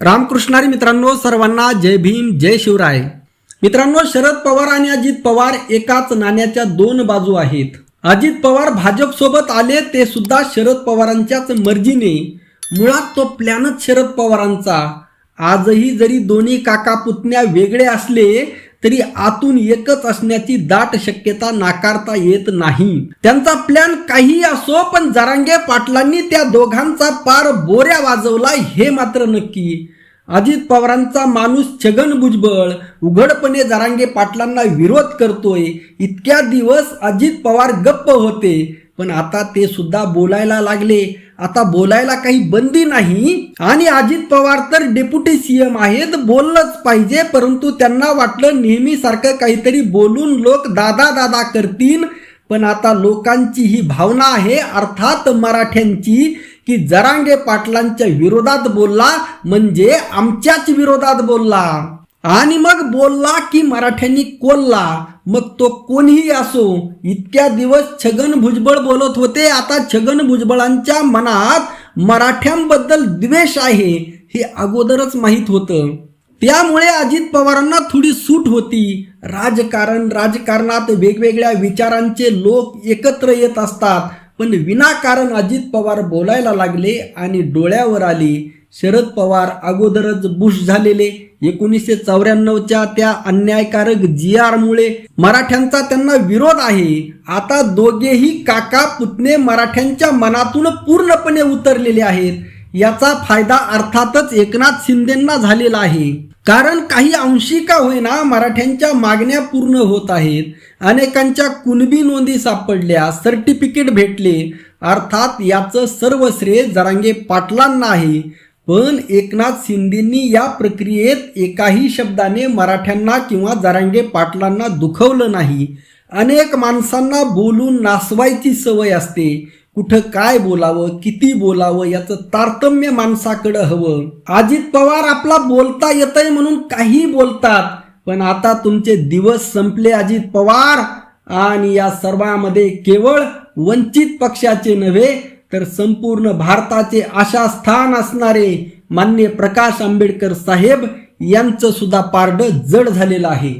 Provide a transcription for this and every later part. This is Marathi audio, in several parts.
रामकृष्णारी मित्रांनो सर्वांना जय भीम जय शिवराय. मित्रांनो शरद पवार आणि अजित पवार एकाच नाण्याच्या दोन बाजू आहेत. अजित पवार भाजप सोबत आले ते सुद्धा शरद पवारांच्याच मर्जीने. मुळात तो प्लॅनच शरद पवारांचा. आजही जरी दोन्ही काका पुतण्या वेगळे असले तरी आतून एकच असण्याची दाट शक्यता नाकारता येत नाही. त्यांचा प्लॅन काही असो पण जरांगे पाटलांनी त्या दोघांचा पार बोऱ्या वाजवला हे मात्र नक्की. अजित पवारांचा माणूस छगन भुजबळ उघडपणे जरांगे पाटलांना विरोध करतोय. इतक्या दिवस अजित पवार गप्प होते. पण आता ते सुद्धा बोलायला लागले. आता बोलायला काही बंदी नाही. आणि अजित पवार तर डेप्युटी सीएम आहेत बोललंच पाहिजे परंतु त्यांना वाटलं नेहमीसारखं काहीतरी बोलून लोक दादा दादा करतील. पण आता लोकांची ही भावना आहे अर्थात मराठ्यांची की जरांगे पाटलांच्या विरोधात बोलला म्हणजे आमच्याच विरोधात बोलला. आणि मग बोलला की मराठ्यांनी कोल्ला. मग तो कोणीही असो इतक्या दिवस छगन भुजबळ बोलत होते आता छगन भुजबळांच्या मनात मराठ्यांबद्दल द्वेष आहे हे अगोदरच माहीत होतं. त्यामुळे अजित पवारांना थोडी सूट होती. राजकारण राजकारणात वेगवेगळ्या विचारांचे लोक एकत्र येत असतात. पण विनाकारण अजित पवार बोलायला लागले आणि डोळ्यावर आले. शरद पवार अगोदरच बुश झालेले. एकोणीसशे चौऱ्याण्णवच्या त्या अन्यायकारक जी आरमुळे मराठ्यांचा त्यांना विरोध आहे. आता दोघेही काका पुतणे मराठ्यांच्या मनातून पूर्णपणे उतरलेले आहेत. याचा फायदा अर्थातच एकनाथ शिंदेंना झालेला आहे. कारण काही अंशी का होईना मराठ्यांच्या मागण्या पूर्ण होत आहेत. अनेकांच्या कुणबी नोंदी सापडल्या सर्टिफिकेट भेटले. अर्थात याचं सर्व श्रेय जरांगे पाटलांना आहे. पण एकनाथ शिंदेंनी या प्रक्रियेत एकाही शब्दाने मराठ्यांना किंवा जरांगे पाटलांना दुखवलं नाही. अनेक माणसांना बोलून नासवायची सवय असते. कुठं काय बोलावं किती बोलावं याचं तारतम्य माणसाकडं हवं. अजित पवार आपला बोलता येतंय म्हणून काही बोलतात पण आता तुमचे दिवस संपले अजित पवार. आणि या सर्वांमध्ये केवळ वंचित पक्षाचे नव्हे तर संपूर्ण भारताचे आशा स्थान असणारे मान्य प्रकाश आंबेडकर साहेब यांचं सुद्धा पारड जड झालेलं आहे.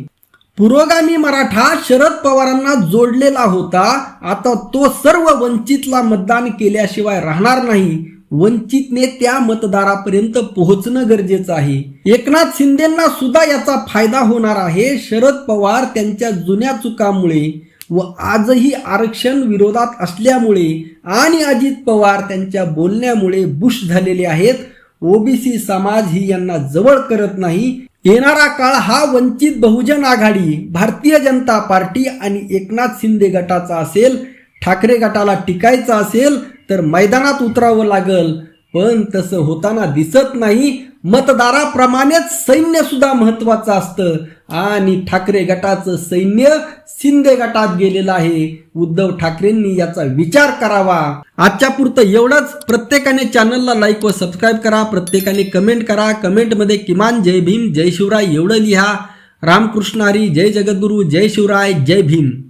पुरोगामी मराठा शरद पवारांना जोडलेला होता. आता तो सर्व वंचितला मतदान केल्याशिवाय राहणार नाही. वंचितने त्या मतदारापर्यंत पोहोचणं गरजेचं आहे. एकनाथ शिंदेना सुद्धा याचा फायदा होणार आहे. शरद पवार त्यांच्या जुन्या चुकामुळे व आजही आरक्षण विरोधात असल्यामुळे आणि अजित पवार त्यांच्या बोलण्यामुळे बुश झालेले आहेत. ओबीसी समाज ही यांना जवळ करत नाही. येणारा काळ हा वंचित बहुजन आघाडी भारतीय जनता पार्टी आणि एकनाथ शिंदे गटाचा असेल ठाकरे गटाला टिकायचा असेल तर मैदानात उतरावं लागल. पण तसं होताना दिसत नाही. मतदाराप्रमाणेच सैन्य सुद्धा महत्वाचं असतं. आणि ठाकरे गटाचं सैन्य शिंदे गटात गेलेलं आहे. उद्धव ठाकरेंनी याचा विचार करावा. आजच्या पुरतं एवढंच. प्रत्येकाने चॅनलला लाईक व सबस्क्राईब करा. प्रत्येकाने कमेंट करा. कमेंटमध्ये किमान जय भीम जय शिवराय एवढं लिहा. रामकृष्णारी जय जगद्गुरू जय शिवराय जय भीम.